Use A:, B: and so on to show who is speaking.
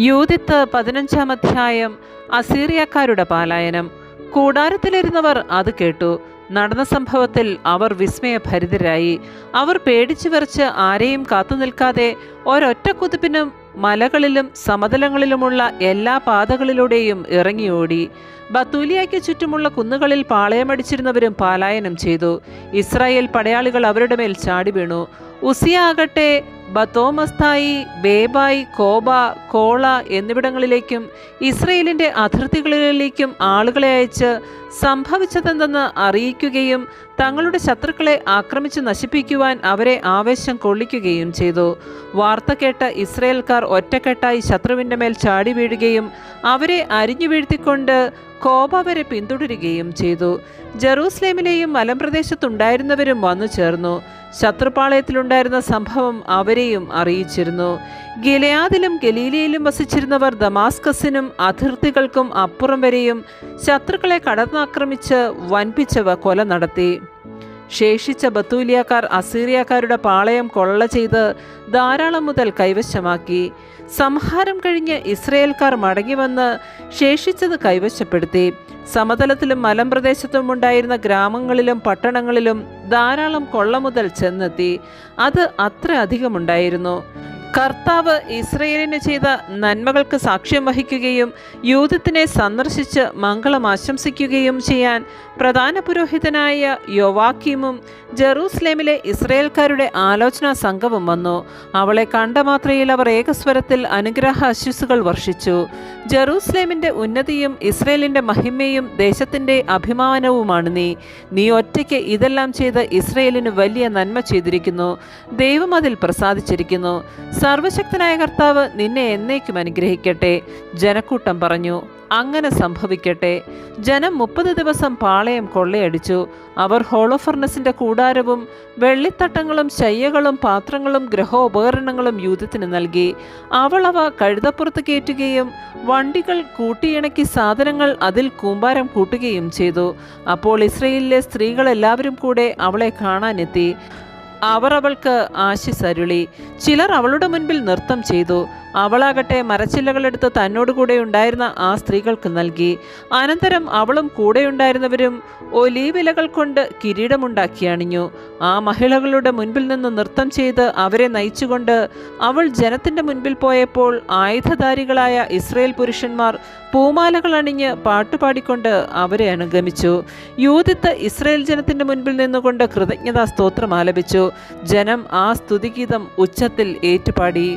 A: Judith പതിനഞ്ചാം അധ്യായം അസീറിയക്കാരുടെ പാലായനം. കൂടാരത്തിലിരുന്നവർ അത് കേട്ടു. നടന്ന സംഭവത്തിൽ അവർ വിസ്മയഭരിതരായി. അവർ പേടിച്ചു വരച്ച് ആരെയും കാത്തു നിൽക്കാതെ ഒരൊറ്റ കുതിപ്പിനും മലകളിലും സമതലങ്ങളിലുമുള്ള എല്ലാ പാതകളിലൂടെയും ഇറങ്ങിയോടി. ബത്തൂലിയയ്ക്ക് ചുറ്റുമുള്ള കുന്നുകളിൽ പാളയമടിച്ചിരുന്നവരും പാലായനം ചെയ്തു. ഇസ്രായേൽ പടയാളികൾ അവരുടെ മേൽ ചാടി വീണു. ഉസിയ ആകട്ടെ ബത്തോമസ്തായി ബേബായ് കോബ കോള എന്നിവിടങ്ങളിലേക്കും ഇസ്രയേലിന്റെ അതിർത്തികളിലേക്കും ആളുകളെ അയച്ച് സംഭവിച്ചതെന്തെന്ന് അറിയിക്കുകയും തങ്ങളുടെ ശത്രുക്കളെ ആക്രമിച്ച് നശിപ്പിക്കുവാൻ അവരെ ആവേശം കൊള്ളിക്കുകയും ചെയ്തു. വാർത്ത കേട്ട ഇസ്രയേൽക്കാർ ഒറ്റക്കെട്ടായി ശത്രുവിന്റെ മേൽ ചാടി വീഴുകയും അവരെ അരിഞ്ഞു വീഴ്ത്തിക്കൊണ്ട് കോബ വരെ പിന്തുടരുകയും ചെയ്തു. ജെറൂസലേമിലെയും മലമ്പ്രദേശത്തുണ്ടായിരുന്നവരും വന്നു ചേർന്നു. ശത്രുപാളയത്തിലുണ്ടായിരുന്ന സംഭവം അവരെയും അറിയിച്ചിരുന്നു. ഗിലയാദിലും ഗലീലയിലും വസിച്ചിരുന്നവർ ദമാസ്കസിനും അതിർത്തികൾക്കും അപ്പുറം വരെയും ശത്രുക്കളെ കടന്നാക്രമിച്ച് വൻപിച്ചവ കൊല നടത്തി. ശേഷിച്ച ബത്തൂലിയക്കാർ അസീറിയക്കാരുടെ പാളയം കൊള്ള ചെയ്ത് ധാരാളം മുതൽ കൈവശമാക്കി. സംഹാരം കഴിഞ്ഞ് ഇസ്രയേൽക്കാർ മടങ്ങിവന്ന് ശേഷിച്ചത് കൈവശപ്പെടുത്തി. സമതലത്തിലും മലമ്പ്രദേശത്തും ഉണ്ടായിരുന്ന ഗ്രാമങ്ങളിലും പട്ടണങ്ങളിലും ധാരാളം കൊള്ള മുതൽ ചെന്നെത്തി. അത് അത്ര അധികമുണ്ടായിരുന്നു. കർത്താവ് ഇസ്രയേലിന് ചെയ്ത നന്മകൾക്ക് സാക്ഷ്യം വഹിക്കുകയും യൂതത്തിനെ സന്ദർശിച്ച് മംഗളം ആശംസിക്കുകയും ചെയ്യാൻ പ്രധാന പുരോഹിതനായ യോവാക്കീമും ജെറൂസലേമിലെ ഇസ്രയേൽക്കാരുടെ ആലോചനാ സംഘവും വന്നു. അവളെ കണ്ട മാത്രയിൽ അവർ ഏകസ്വരത്തിൽ അനുഗ്രഹ അശ്വസുകൾ വർഷിച്ചു. ജെറൂസലേമിന്റെ ഉന്നതിയും ഇസ്രയേലിന്റെ മഹിമയും ദേശത്തിന്റെ അഭിമാനവുമാണ് നീ. നീ ഒറ്റയ്ക്ക് ഇതെല്ലാം ചെയ്ത് ഇസ്രയേലിന് വലിയ നന്മ ചെയ്തിരിക്കുന്നു. ദൈവം അതിൽ പ്രസാദിച്ചിരിക്കുന്നു. സർവശക്തനായ കർത്താവ് നിന്നെ എന്നേക്കും അനുഗ്രഹിക്കട്ടെ. ജനക്കൂട്ടം പറഞ്ഞു. അങ്ങനെ സംഭവിക്കട്ടെ. ജനം മുപ്പത് ദിവസം പാളയം കൊള്ളയടിച്ചു. അവർ ഹോളോഫർണസിന്റെ കൂടാരവും വെള്ളിത്തട്ടങ്ങളും ശയ്യകളും പാത്രങ്ങളും ഗ്രഹോപകരണങ്ങളും യൂതത്തിന് നൽകി. അവളവ അവ കഴുതപ്പുറത്ത് കയറ്റുകയും വണ്ടികൾ കൂട്ടിയിണക്കി സാധനങ്ങൾ അതിൽ കൂമ്പാരം കൂട്ടുകയും ചെയ്തു. അപ്പോൾ ഇസ്രയേലിലെ സ്ത്രീകളെല്ലാവരും കൂടെ അവളെ കാണാനെത്തി. അവർ അവൾക്ക് ആശിസരുളി. ചിലർ അവളുടെ മുൻപിൽ നൃത്തം ചെയ്തു. അവളാകട്ടെ മരച്ചില്ലകളെടുത്ത് തന്നോടുകൂടെ ഉണ്ടായിരുന്ന ആ സ്ത്രീകൾക്ക് നൽകി. അനന്തരം അവളും കൂടെയുണ്ടായിരുന്നവരും ഒലീവിലകൾ കൊണ്ട് കിരീടമുണ്ടാക്കി അണിഞ്ഞു. ആ മഹിളകളുടെ മുൻപിൽ നിന്ന് നൃത്തം ചെയ്ത് അവരെ നയിച്ചുകൊണ്ട് അവൾ ജനത്തിന്റെ മുൻപിൽ പോയപ്പോൾ ആയുധധാരികളായ ഇസ്രയേൽ പുരുഷന്മാർ പൂമാലകൾ അണിഞ്ഞ് പാട്ടുപാടിക്കൊണ്ട് അവരെ അനുഗമിച്ചു. യൂതിത്ത് ഇസ്രയേൽ ജനത്തിന്റെ മുൻപിൽ നിന്നുകൊണ്ട് കൃതജ്ഞതാ സ്തോത്രം ആലപിച്ചു. ജനം ആ സ്തുതിഗീതം ഉച്ചത്തിൽ ഏറ്റുപാടി.